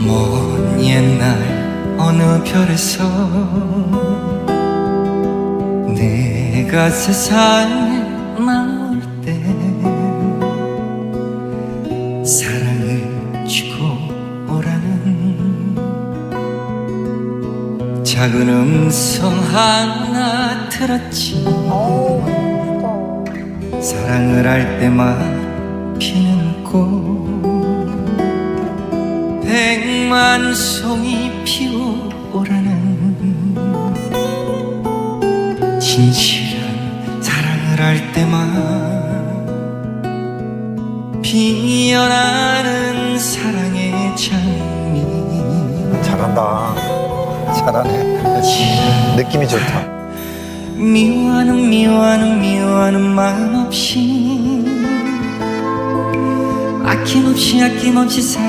먼 옛날 어느 별에서 내가 세상에 나올 때 사랑을 주고 오라는 작은 음성 하나 들었지. 사랑을 할 때만 피는 꽃 백만 송이 피어오라는 진실한 사랑을 할 때만 피어나는 사랑의 장미 잘한다. 잘하네. 느낌이 좋다. 미워하는 미워하는 미워하는 마음 없이 아낌없이 아낌없이 사